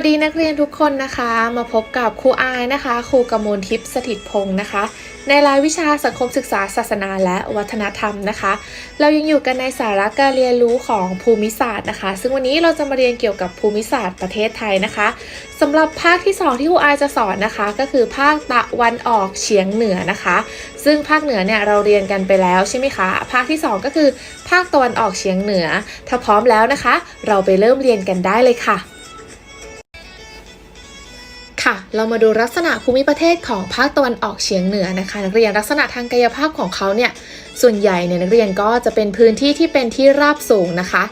วัสดีนักเรียนทุกคนนะคะ มาพบกับครูอายนะคะ ครูกมลทิพย์สถิตพงศ์นะคะ ในรายวิชาสังคมศึกษาศาสนาและวัฒนธรรมนะคะ เรายังอยู่กันในสาระการเรียนรู้ของภูมิศาสตร์นะคะ ซึ่งวันนี้เราจะมาเรียนเกี่ยวกับภูมิศาสตร์ประเทศไทยนะคะสำหรับภาคที่ 2 ที่ครูอายจะสอนนะคะ ก็คือภาคตะวันออกเฉียงเหนือนะคะ ซึ่งภาคเหนือเนี่ยเราเรียนกันไปแล้วใช่ไหมคะภาคที่ 2 ก็คือ ภาคตะวันออกเฉียงเหนือ ถ้าพร้อมแล้วนะคะ เราไปเริ่มเรียนกันได้เลยค่ะ เรามาดูลักษณะภูมิประเทศของภาคตะวันออกเฉียงเหนือนะคะ นักเรียนลักษณะทางกายภาพของเขาเนี่ยส่วนใหญ่เนี่ยนักเรียนก็จะเป็นพื้นที่ที่เป็นที่ราบสูงนะคะ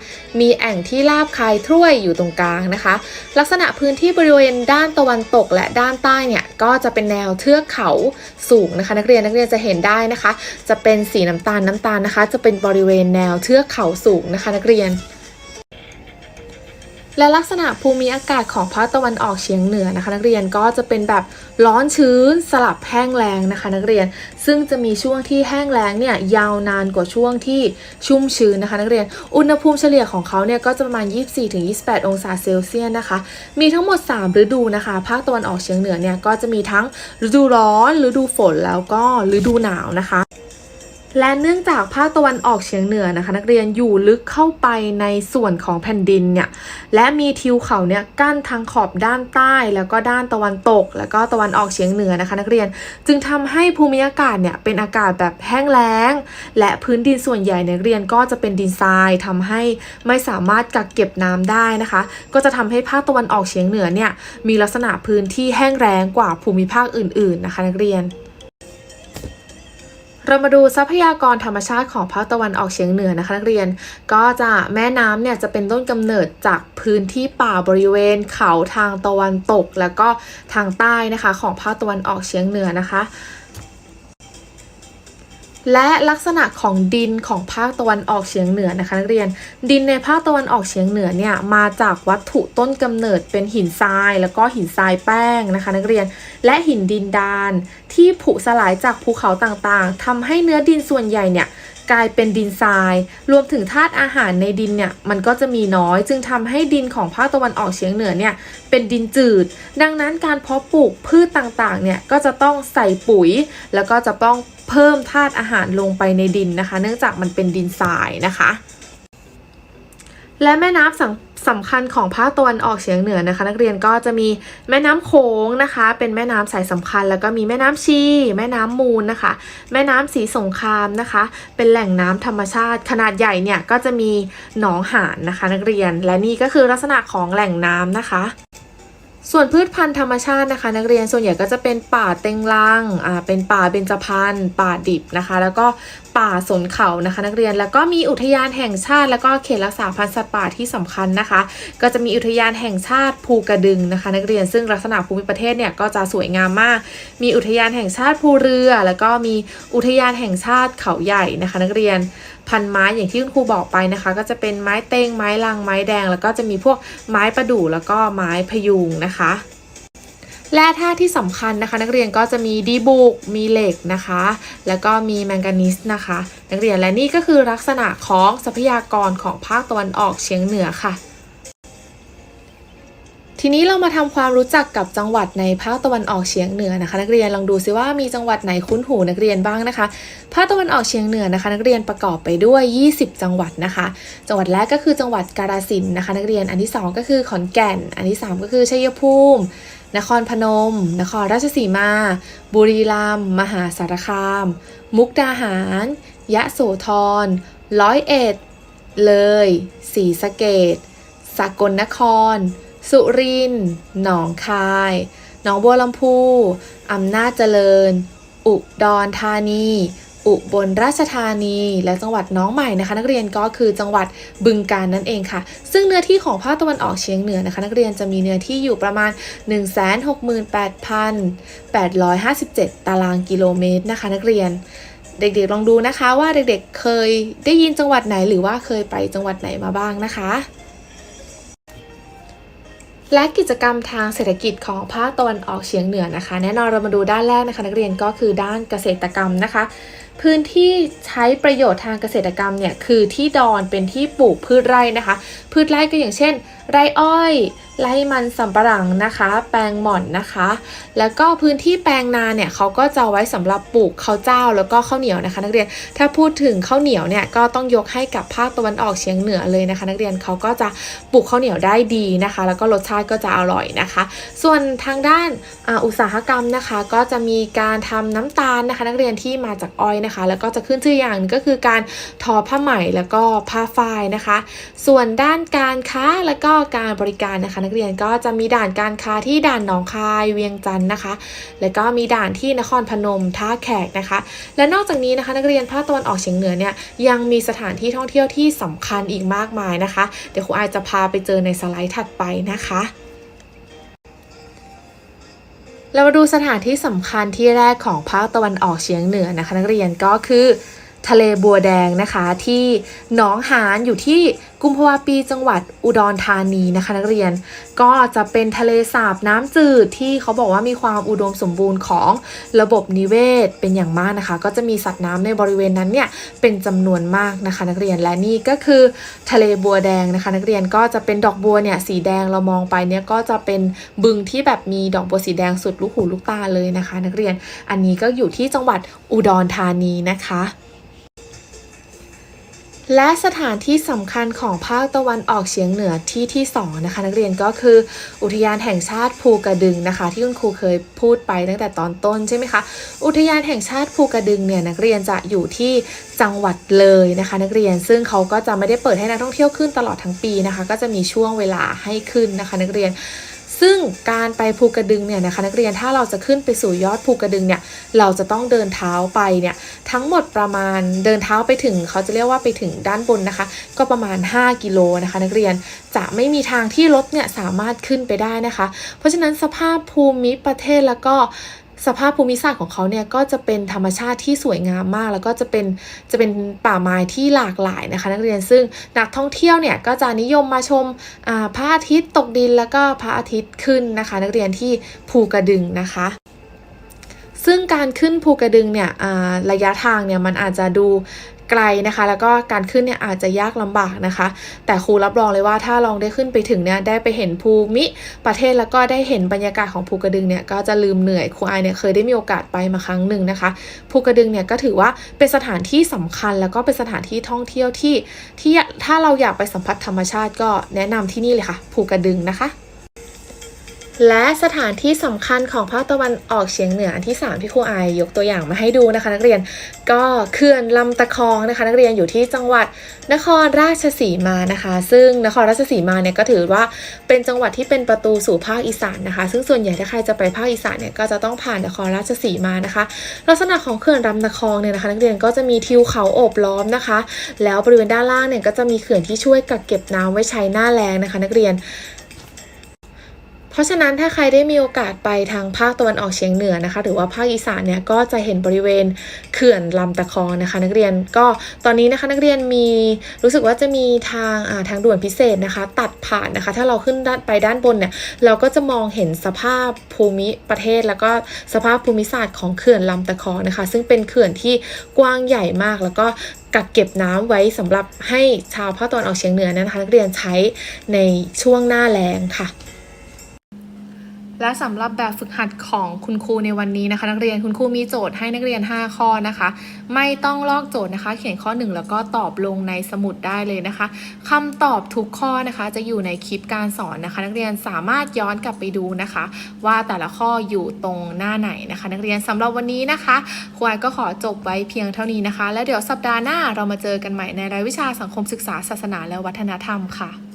มีแอ่งที่ราบคายถ้วยอยู่ตรงกลางนะคะ ลักษณะพื้นที่บริเวณด้านตะวันตกและด้านใต้เนี่ยก็จะเป็นแนวเทือกเขาสูงนะคะ นักเรียนนักเรียนจะเห็นได้นะคะ จะเป็นสีน้ำตาลน้ำตาลนะคะ จะเป็นบริเวณแนวเทือกเขาสูงนะคะ นักเรียน และลักษณะภูมิอากาศของภาคตะวันออกเฉียงเหนือนะคะ นักเรียนก็จะเป็นแบบร้อนชื้นสลับแห้งแล้งนะคะ นักเรียนซึ่งจะมีช่วงที่แห้งแล้งเนี่ยยาวนานกว่าช่วงที่ชุ่มชื้นนะคะ นักเรียนอุณหภูมิเฉลี่ยของเขาเนี่ยก็จะประมาณ 24-28 องศาเซลเซียสนะคะ มีทั้งหมด 3 ฤดูนะคะ ภาคตะวันออกเฉียงเหนือเนี่ยก็จะมีทั้งฤดูร้อนฤดูฝนแล้วก็ฤดูหนาวนะคะ และเนื่องจากภาคตะวันออกเฉียงเหนือนะคะ นักเรียนอยู่ลึกเข้าไปในส่วนของแผ่นดินเนี่ยและมีทิวเขาเนี่ยกั้นทางขอบด้านใต้ แล้วก็ด้านตะวันตก แล้วก็ตะวันออกเฉียงเหนือนะคะ นักเรียนจึงทำให้ภูมิอากาศเนี่ยเป็นอากาศแบบแห้งแล้ง และพื้นดินส่วนใหญ่นักเรียนก็จะเป็นดินทรายทำให้ไม่สามารถกักเก็บน้ำได้นะคะ ก็จะทำให้ภาคตะวันออกเฉียงเหนือเนี่ยมีลักษณะพื้นที่แห้งแล้งกว่าภูมิภาคอื่น ๆ นะคะ นักเรียน เรามาดูทรัพยากรธรรมชาติของภาคตะวันออกเฉียงเหนือนะคะนักเรียน ก็จะแม่น้ำเนี่ยจะเป็นต้นกำเนิดจากพื้นที่ป่าบริเวณเขาทางตะวันตก แล้วก็ทางใต้นะคะ ของภาคตะวันออกเฉียงเหนือนะคะ และลักษณะของดินของภาคตะวันออกเฉียงเหนือนะคะนักเรียน ดินในภาคตะวันออกเฉียงเหนือเนี่ยมาจากวัตถุต้นกำเนิดเป็นหินทราย แล้วก็หินทรายแป้งนะคะ นักเรียนและหินดินดานที่ผุสลายจากภูเขาต่างๆทำให้เนื้อดินส่วนใหญ่เนี่ยกลายเป็นดินทราย รวมถึงธาตุอาหารในดินเนี่ยมันก็จะมีน้อย จึงทำให้ดินของภาคตะวันออกเฉียงเหนือเนี่ยเป็นดินจืด ดังนั้นการเพาะปลูกพืชต่างๆเนี่ยก็จะต้องใส่ปุ๋ย แล้วก็จะต้อง เพิ่มธาตุอาหารลงไปในดินนะคะ เนื่องจากมันเป็นดินทรายนะคะ และแม่น้ำสำสำคัญของภาคตะวันออกเฉียงเหนือนะคะ นักเรียนก็จะมีแม่น้ำโขงนะคะ เป็นแม่น้ำสายสำคัญ แล้วก็มีแม่น้ำชี แม่น้ำมูลนะคะ แม่น้ำสีสงครามนะคะ เป็นแหล่งน้ำธรรมชาติ ขนาดใหญ่เนี่ยก็จะมีหนองหานนะคะ นักเรียนและนี่ก็คือลักษณะของแหล่งน้ำนะคะ ส่วนพืชพันธุ์ธรรมชาตินะคะ นักเรียนส่วนใหญ่ก็จะเป็นป่าเต็งรังอ่าเป็นป่าเบญจพรรณป่าดิบนะคะ แล้วก็ป่าสนเขานะคะ นักเรียนแล้วก็มีอุทยานแห่งชาติ แล้วก็เขตรักษาพันธุ์สัตว์ป่าที่สำคัญนะคะ ก็จะมีอุทยานแห่งชาติภูกระดึงนะคะ นักเรียนซึ่งลักษณะภูมิประเทศเนี่ยก็จะสวยงามมาก มีอุทยานแห่งชาติภูเรือ แล้วก็มีอุทยานแห่งชาติเขาใหญ่นะคะ นักเรียน พันไม้อย่างที่คุณครูบอกไปนะคะ ก็จะเป็นไม้เต้งไม้ลังไม้แดง แล้วก็จะมีพวกไม้ประดู่แล้วก็ไม้พยุงนะคะแร่ธาตุที่สำคัญนะคะ นักเรียนก็จะมีดีบุกมีเหล็กนะคะ แล้วก็มีแมงกานีสนะคะ นักเรียนและนี่ก็คือลักษณะของทรัพยากรของภาคตะวันออกเฉียงเหนือค่ะ ทีนี้เรามาทำความรู้จักกับจังหวัดในภาคตะวันออกเฉียงเหนือนะคะ นักเรียนลองดูซิว่ามีจังหวัดไหนคุ้นหูนักเรียนบ้างนะคะภาคตะวันออกเฉียงเหนือนะคะ นักเรียนประกอบไปด้วย 20 จังหวัดนะคะ จังหวัดแรกก็คือจังหวัดกาฬสินธุ์นะคะ นักเรียนอันที่ 2 ก็คือขอนแก่น อันที่ 3 ก็คือชัยภูมิ นครพนม นครราชสีมา บุรีรัมย์มหาสารคาม มุกดาหาร ยะโสธรร้อยเอ็ดเลยศรีสะเกดสกลนคร สุรินทร์หนองคาย หนองบัวลำพู อำนาจเจริญ อุดรธานี อุบลราชธานี และจังหวัดน้องใหม่นะคะ นักเรียนก็คือจังหวัดบึงกาฬนั่นเองค่ะ ซึ่งเนื้อที่ของภาคตะวันออกเฉียงเหนือนะคะ นักเรียนจะมีเนื้อที่อยู่ประมาณ 168,857 ตารางกิโลเมตรนะคะ นักเรียนเด็กๆ ลองดูนะคะว่าเด็กๆ เคยได้ยินจังหวัดไหนหรือว่าเคยไปจังหวัดไหนมาบ้างนะคะ และกิจกรรมทางเศรษฐกิจของภาคตะวันออกเฉียงเหนือนะคะ แน่นอนเรามาดูด้านแรกนะคะ นักเรียนก็คือด้านเกษตรกรรมนะคะ พื้นที่ใช้ประโยชน์ทางเกษตรกรรมเนี่ยคือที่ดอนเป็นที่ปลูกพืชไร่นะคะ พืชไร่ก็อย่างเช่น ไรอ้อย ไร่มันสำปะหลังนะคะ แปลงหม่อนนะคะ แล้วก็พื้นที่แปลงนาเนี่ยเขาก็จะไว้สำหรับปลูกข้าวเจ้าแล้วก็ข้าวเหนียวนะคะ นักเรียนถ้าพูดถึงข้าวเหนียวเนี่ยก็ต้องยกให้กับภาคตะวันออกเฉียงเหนือเลยนะคะ นักเรียนเขาก็จะปลูกข้าวเหนียวได้ดีนะคะ แล้วก็รสชาติก็จะอร่อยนะคะ ส่วนทางด้านออุตสาหกรรมนะคะ ก็จะมีการทำน้ำตาลนะคะ นักเรียนที่มาจากอ้อยนะคะ แล้วก็จะขึ้นชื่ออย่างก็คือการทอผ้าไหมแล้วก็ผ้าฝ้ายนะคะ ส่วนด้านการค้าแล้วก็การบริการนะคะ นักเรียนก็จะมีด่านการค้าที่ด่านหนองคายเวียงจันทร์นะคะ แล้วก็มีด่านที่นครพนมท่าแขกนะคะ และนอกจากนี้นะคะ นักเรียนภาคตะวันออกเฉียงเหนือเนี่ยยังมีสถานที่ท่องเที่ยวที่สำคัญอีกมากมายนะคะ เดี๋ยวครูอายจะพาไปเจอในสไลด์ถัดไปนะคะ เรามาดูสถานที่สำคัญที่แรกของภาคตะวันออกเฉียงเหนือนะคะนักเรียนก็คือ ทะเลบัวแดงนะคะที่หนองหานอยู่ที่กุมภาวะปีจังหวัดอุดรธานีนะคะนักเรียน ก็จะเป็นทะเลสาบน้ำจืดที่เขาบอกว่ามีความอุดมสมบูรณ์ของระบบนิเวศเป็นอย่างมากนะคะ ก็จะมีสัตว์น้ำในบริเวณนั้นเนี่ยเป็นจำนวนมากนะคะนักเรียนและนี่ก็คือทะเลบัวแดงนะคะ นักเรียนก็จะเป็นดอกบัวเนี่ยสีแดงเรามองไปเนี่ยก็จะเป็นบึงที่แบบมีดอกบัวสีแดงสุดลูกหูลูกตาเลยนะคะ นักเรียนอันนี้ก็อยู่ที่จังหวัดอุดรธานีนะคะ และสถานที่สำคัญของภาคตะวันออกเฉียงเหนือที่ที่สองนะคะนักเรียนก็คืออุทยานแห่งชาติภูกระดึงนะคะ ที่คุณครูเคยพูดไปตั้งแต่ตอนต้นใช่ไหมคะอุทยานแห่งชาติภูกระดึงเนี่ยนักเรียนจะอยู่ที่จังหวัดเลยนะคะ นักเรียนซึ่งเขาก็จะไม่ได้เปิดให้นักท่องเที่ยวขึ้นตลอดทั้งปีนะคะ ก็จะมีช่วงเวลาให้ขึ้นนะคะ นักเรียน ซึ่งการไปภูกระดึงเนี่ยนะคะนักเรียนถ้าเราจะขึ้นไปสู่ยอดภูกระดึงเนี่ยเราจะต้องเดินเท้าไปเนี่ยทั้งหมดประมาณเดินเท้าไปถึง เขาจะเรียกว่าไปถึงด้านบนนะคะ ก็ประมาณ 5 กิโลนะคะนักเรียนจะไม่มีทางที่รถเนี่ยสามารถขึ้นไปได้นะคะ เพราะฉะนั้นสภาพภูมิประเทศแล้วก็ สภาพภูมิศาสตร์ของเขาเนี่ยก็จะเป็นธรรมชาติที่สวยงามมาก แล้วก็จะเป็นจะเป็นป่าไม้ที่หลากหลายนะคะ นักเรียนซึ่งนักท่องเที่ยวเนี่ยก็จะนิยมมาชมาพระอาทิตย์ตกดินแล้วก็พระอาทิตย์ขึ้นนะคะ นักเรียนที่ภูกระดึงนะคะซึ่งการขึ้นภูกระดึงเนี่ยระยะทางเนี่ยมันอาจจะดู ไกลนะคะ แล้วก็การขึ้นเนี่ยอาจจะยากลำบากนะคะ แต่ครูรับรองเลยว่าถ้าลองได้ขึ้นไปถึงเนี่ยได้ไปเห็นภูมิประเทศแล้วก็ได้เห็นบรรยากาศของภูกระดึงเนี่ยก็จะลืมเหนื่อยครูไอเนี่ยเคยได้มีโอกาสไปมาครั้งหนึ่งนะคะภูกระดึงเนี่ยก็ถือว่าเป็นสถานที่สำคัญแล้วก็เป็นสถานที่ท่องเที่ยวที่ที่ถ้าเราอยากไปสัมผัสธรรมชาติก็แนะนำที่นี่เลยค่ะภูกระดึงนะคะ และสถานที่สำคัญของภาคตะวันออกเฉียงเหนืออันที่ 3 ที่ครูอายยกตัวอย่างมาให้ดูนะคะนักเรียนก็เขื่อนลำตะคองนะคะ นักเรียนอยู่ที่จังหวัดนครราชสีมานะคะ ซึ่งนครราชสีมาเนี่ยก็ถือว่าเป็นจังหวัดที่เป็นประตูสู่ภาคอีสานนะคะ ซึ่งส่วนใหญ่ถ้าใครจะไปภาคอีสานเนี่ยก็จะต้องผ่านนครราชสีมานะคะ ลักษณะของเขื่อนลำตะคองเนี่ยนะคะนักเรียนก็จะมีทิวเขาโอบล้อมนะคะ แล้วบริเวณด้านล่างเนี่ยก็จะมีเขื่อนที่ช่วยกักเก็บน้ำไว้ใช้หน้าแล้งนะคะ นักเรียน เพราะฉะนั้นถ้าใครได้มีโอกาสไปทางภาคตะวันออกเฉียงเหนือนะคะ หรือว่าภาคอีสานเนี่ยก็จะเห็นบริเวณเขื่อนลำตะคองนะคะ นักเรียนก็ตอนนี้นะคะนักเรียนมีรู้สึกว่าจะมีทางอ่าทางด่วนพิเศษนะคะ ตัดผ่านนะคะ ถ้าเราขึ้นด้านไปด้านบนเนี่ยเราก็จะมองเห็นสภาพภูมิประเทศ แล้วก็สภาพภูมิศาสตร์ของเขื่อนลำตะคองนะคะ ซึ่งเป็นเขื่อนที่กว้างใหญ่มากแล้วก็กักเก็บน้ำไว้สำหรับให้ชาวภาคตะวันออกเฉียงเหนือนะคะนักเรียนใช้ในช่วงหน้าแล้งค่ะ และสำหรับแบบฝึกหัดของคุณครูในวันนี้นะคะ นักเรียนคุณครูมีโจทย์ให้นักเรียน 5 ข้อนะคะ ไม่ต้องลอกโจทย์นะคะ เขียนข้อ 1 แล้วก็ตอบลงในสมุดได้เลยนะคะคำตอบทุกข้อนะคะ จะอยู่ในคลิปการสอนนะคะ นักเรียนสามารถย้อนกลับไปดูนะคะ ว่าแต่ละข้ออยู่ตรงหน้าไหนนะคะ นักเรียนสำหรับวันนี้นะคะครูอายก็ขอจบไว้เพียงเท่านี้นะคะ แล้วเดี๋ยวสัปดาห์หน้าเรามาเจอกันใหม่ในรายวิชาสังคมศึกษาศาสนาและวัฒนธรรมค่ะ